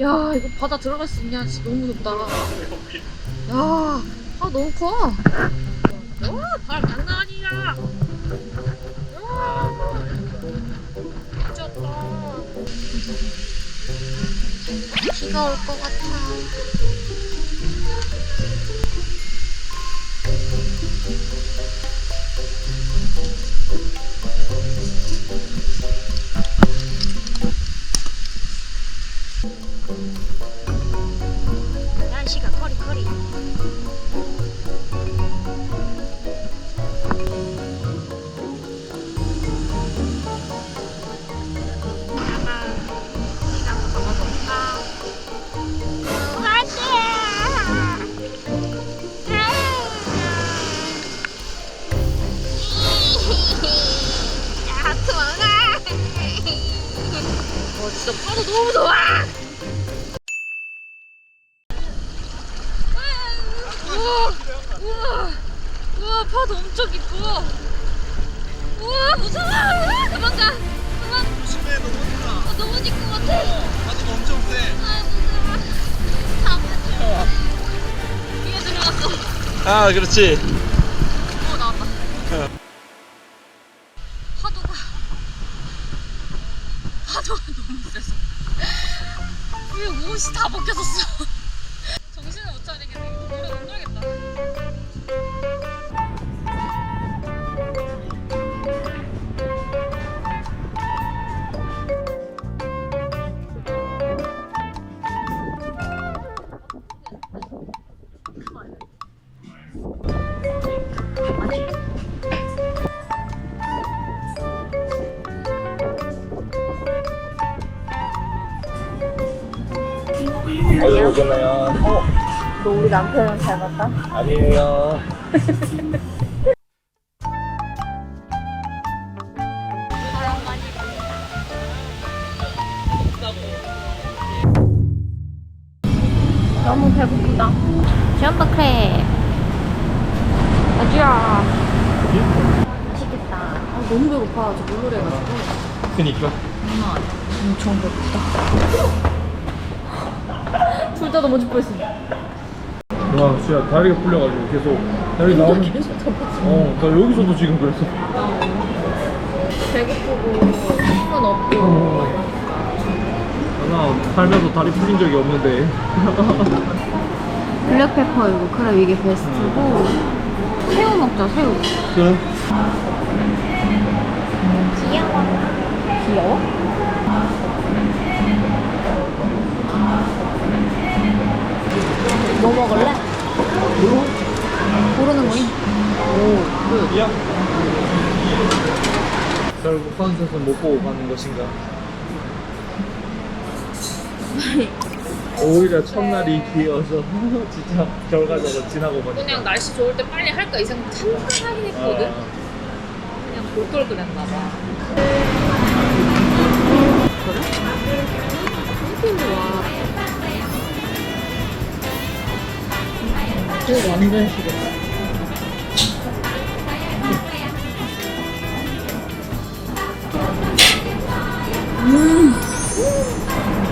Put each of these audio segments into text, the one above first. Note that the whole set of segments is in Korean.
야 이거 바다 들어갈 수 있냐? 진짜 너무 무섭다. 야아 너무 커. 와, 발 장난 아니야 와, 미쳤다. 비가 올 것 같아 너무 무서워 우와 우와 우와 파도 엄청 깊고. 우와 무서워! 우와, 도망가 도망. 조심해 넘어진다 아, 넘어질 것 같아. 파도가 엄청 세. 아 무서워. 잡아줘 위에 들어갔어. 아 그렇지 어디 오셨나요? 어? 너 우리 남편이랑 닮았다? 아니에요 너무 배고프다. 점프 크랩. 아주야. 맛있겠다. 아 너무 배고파 저 물놀이 해가지고 그니까 엄청 배고프다 둘 다 넘어질 뻔했어 와 진짜 다리가 풀려가지고 계속 다리 나오는 계속 덮었어. 어나 여기서도 지금 그랬어. 배고프고 힘은 없고. 나 살면서 다리 풀린 적이 없는데. 블랙페퍼 이거 크랩 이게 베스트고 새우 먹자 새우. 그래? 귀여워. 귀여워? 뭐 먹을래? 고르는 거임? 야 결국 선셋은 못 보고 가는 것인가? 오히려 첫날이 기어서 진짜 결과적으로 지나고 보니까. 그냥 날씨 좋을 때 빨리 할까? 이 생각 잠깐 하긴 했거든. 아, 그냥 볼걸 그랬나 봐. 그래? 그거 완전 싫어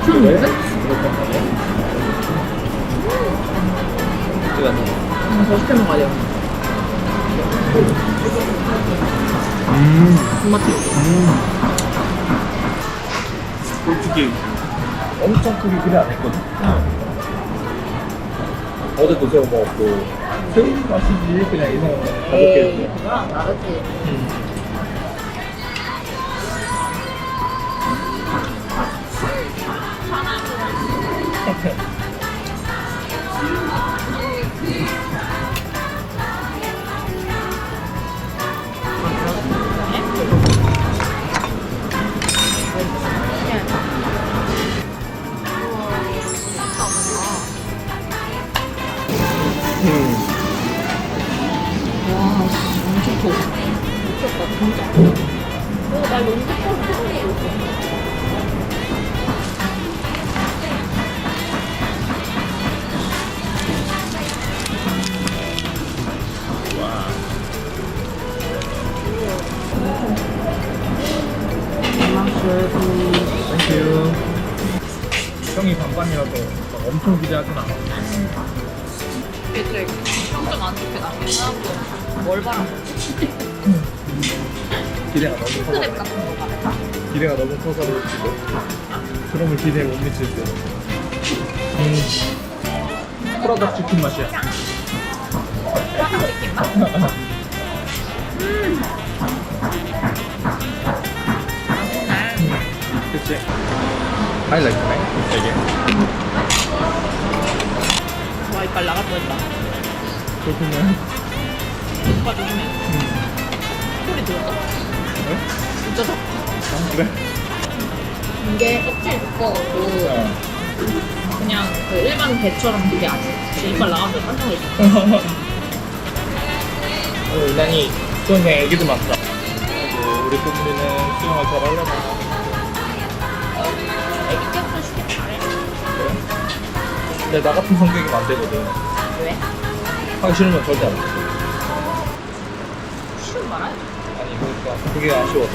그래? 그렇단 말이야? 음, 더 시켜 먹어야 돼요 음, 존맛 음. 솔직히 엄청 크게 기대 안 했거든. 어제 도 새우 먹었고 새우 맛이지 그냥 이 생각 가볍게. 그거랑 다르지 미쳤다, 진짜. 오, 날 너무 뜨거워. 땡큐. 형이 반반이라서 막 엄청 기대하진 않아. 애초에 평점 안 좋게 뭘 바라보지? 기대가 너무 커서 스냅 같은 거 바랄까? 기대가 너무 커서 그렇지도 그러면 기대에 못 미칠 때. 음. 프라닭 치킨 맛이야. 치킨 맛? 그치? 하이라이트네, 되게. 와 이빨 나갈 뻔했다 그렇구면. 오빠 조심해 소리 들었어? 네? 진짜 작 아, 그래? 이게 껍질 두꺼워갖고 어. 그냥 그 일반 배처럼 그게 아니야 이빨 나가면 깜짝 놀랐어 어, 유난히 수영장 애기도 많다. 그리고 우리 부모님은 수영을 잘 하려나. 애기 때부터 근데 나 같은 성격이면 안 되거든. 왜? 하기 싫으면 절대 안 돼. 쉬운 말아요? 아니, 그러니까 그게 아쉬워서.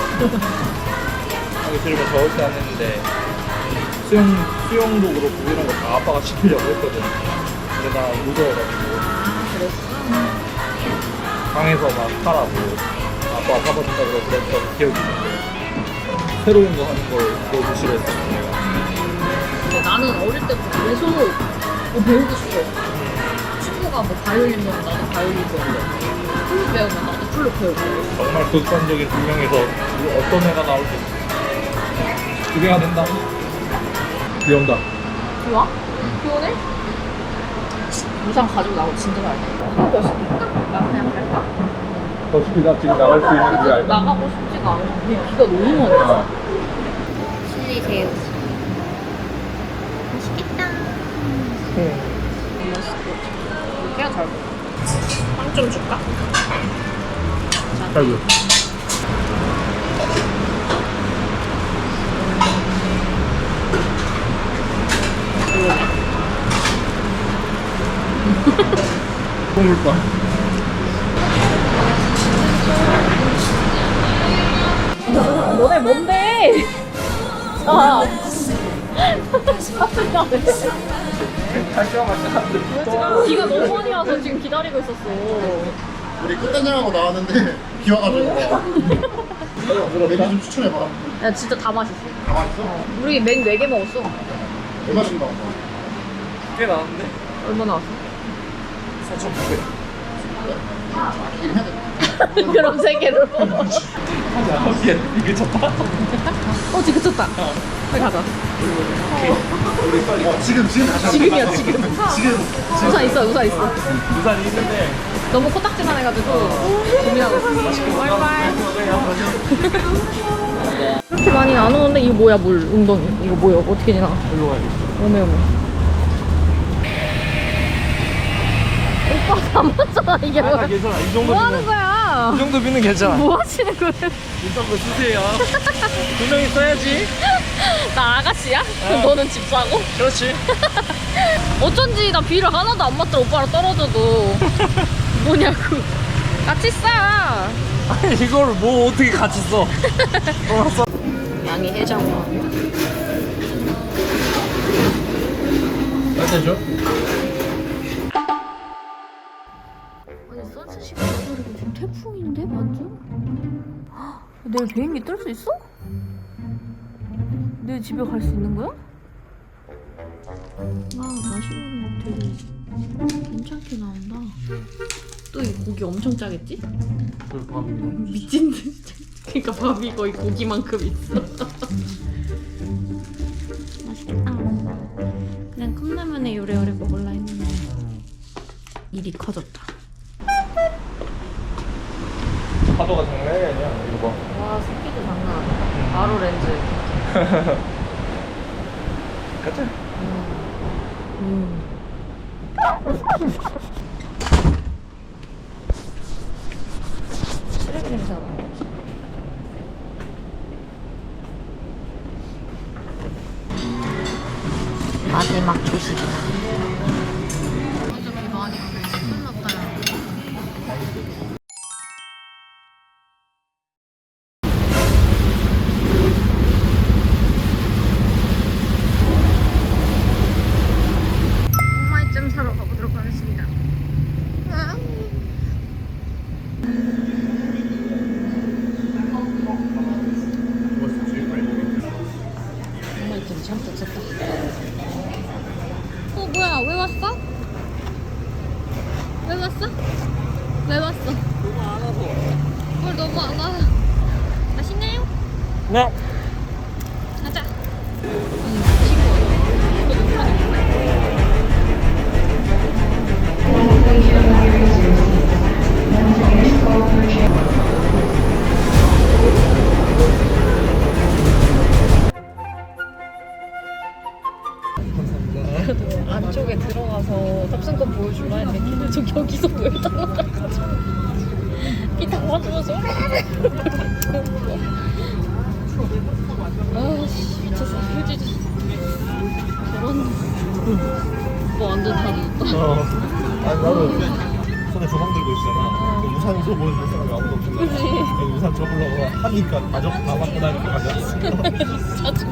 하기 싫으면 절대 안 했는데, 수영, 수영도 그렇고 이런 거 다 아빠가 시키려고 했거든. 근데 나 무서워가지고. 그랬어? 방에서 막 하라고 아빠가 사봐준다 그러고 그랬던 기억이 있는데 새로운 거 하는 걸 너무 싫어했어 내가 근데 나는 어릴 때부터 계속 뭐 배우고 싶어 친구가 뭐 바이올린 배우면 나도 바이올린 배우고 플룻 배우면 나도 플룻 배우고 정말 극단적인 두 명에서 어떤 애가 나올지 기대가 된다 비 온다 좋아? 피곤해? 우산 가지고 나고 진짜 잘해 하고 싶을까? 나 그냥 갈까? 더 시키다 지금 나갈 수 있는 줄 알까? 나가고 싶지가 않아 비가 너무. 칠리 새우. 맛있겠다. 그냥 잘 빵좀 줄까? 아이고 콩물빵 너네 뭔데? 아 다시가 맞다 비가 너무 많이 와서 지금 기다리고 있었어. 우리 끝단장하고 나왔는데 비 와가지고. 메뉴 좀 추천해봐. 야 진짜 다 맛있어. 가만히 있어? 우리 맨 4개 먹었어. 얼마 준다 꽤 나왔는데? 얼마 나왔어? 4,900 이긴 해야 돼 그럼 3개를 먹어 하자 어디야 이게 쳤다? 어 지금 그쳤다 빨리 가자. 우리 빨리 어 지금 지금 다시 지금이야 지금. 지금. 우산 있어 우산 있어. 부산이 있는데. 너무 코딱지만 해가지고 고민하고 있어. 이렇게 많이 안 오는데 이거 뭐야 물 웅덩이 이거 뭐야 어떻게 지나? 일로 가야겠다 오메 오메. 오빠 다 맞잖아 이게. 아 괜찮아. 이 정도 뭐 하는 비는 거야 이 정도 비는 괜찮아. 뭐 하시는 거예요? 인터뷰 쓰세요. 두 명이 써야지. 나 아가씨야? 어. 너는 집 사고? 그렇지. 어쩐지 나 비를 하나도 안 맞더라 오빠랑 떨어져도. 뭐냐고. 같이 싸 아니 이걸 뭐 어떻게 같이 써? 알았어 양이 해장와 따뜻해줘? 완전? 헉, 내일 비행기 뜰 수 있어? 내일 집에 갈 수 있는 거야? 아 맛있는 거 되게 괜찮게 나온다. 또 이 고기 엄청 짜겠지? 그 밥이 미친 듯 그러니까 밥이 거의 고기만큼 있어 맛있겠다. 그냥 컵라면에 요래요래 먹을라 했는데 일이 커졌다. 파도가 장난이 아니야 이거 봐. 와 새끼도 장난 아니야 바로 렌즈. 가자. 음. 쓰레기 냄새 나 마지막 조식이다. 안쪽에 들어가서 탑승권 보여줄라 했는데 계속 여기서 보여달라가지고 피다 맞으면서. 아씨 저런 뭐 완전 다 묻었다 어. 아니 나는 손에 조망 들고 있잖아. 그 우산 보여줄 사람이 아무도 거야. 그치. 그 우산 접으려고 하니까 다 접, 다 맞고 나니까 가져왔어.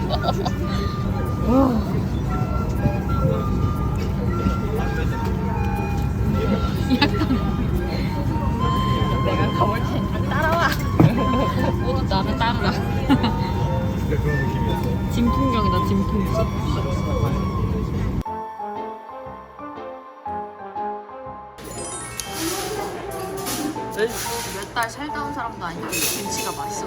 몇 달 살다 온 사람도 아니고 김치가 맛있어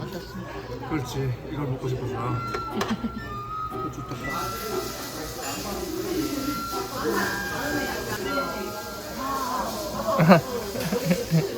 어떻습니까? 그렇지. 이걸 먹고 싶었구나. 좋다.